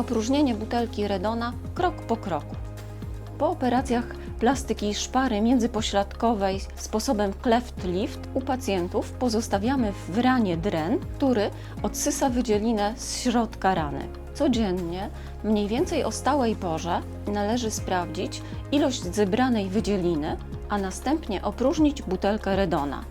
Opróżnienie butelki Redona krok po kroku. Po operacjach plastyki szpary międzypośladkowej sposobem cleft lift u pacjentów pozostawiamy w ranie dren, który odsysa wydzielinę z środka rany. Codziennie, mniej więcej o stałej porze, należy sprawdzić ilość zebranej wydzieliny, a następnie opróżnić butelkę Redona.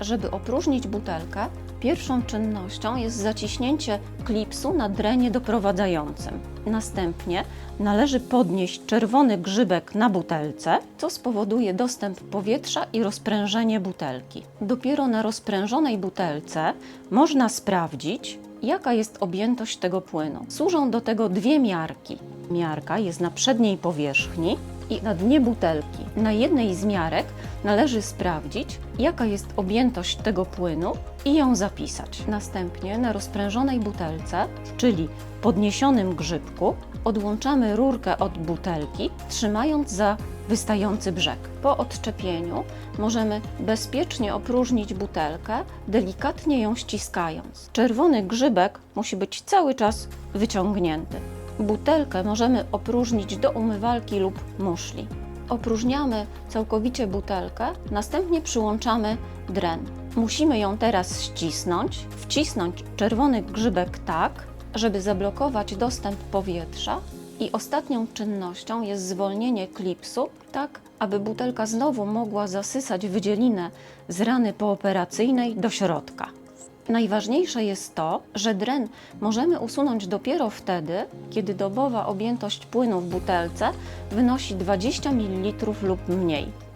Żeby opróżnić butelkę, pierwszą czynnością jest zaciśnięcie klipsu na drenie doprowadzającym. Następnie należy podnieść czerwony grzybek na butelce, co spowoduje dostęp powietrza i rozprężenie butelki. Dopiero na rozprężonej butelce można sprawdzić, jaka jest objętość tego płynu. Służą do tego dwie miarki. Miarka jest na przedniej powierzchni i na dnie butelki. Na jednej z miarek należy sprawdzić, jaka jest objętość tego płynu i ją zapisać. Następnie na rozprężonej butelce, czyli podniesionym grzybku, odłączamy rurkę od butelki, trzymając za wystający brzeg. Po odczepieniu możemy bezpiecznie opróżnić butelkę, delikatnie ją ściskając. Czerwony grzybek musi być cały czas wyciągnięty. Butelkę możemy opróżnić do umywalki lub muszli. Opróżniamy całkowicie butelkę, następnie przyłączamy dren. Musimy ją teraz ścisnąć, wcisnąć czerwony grzybek tak, żeby zablokować dostęp powietrza i ostatnią czynnością jest zwolnienie klipsu, tak aby butelka znowu mogła zasysać wydzielinę z rany pooperacyjnej do środka. Najważniejsze jest to, że dren możemy usunąć dopiero wtedy, kiedy dobowa objętość płynu w butelce wynosi 20 ml lub mniej.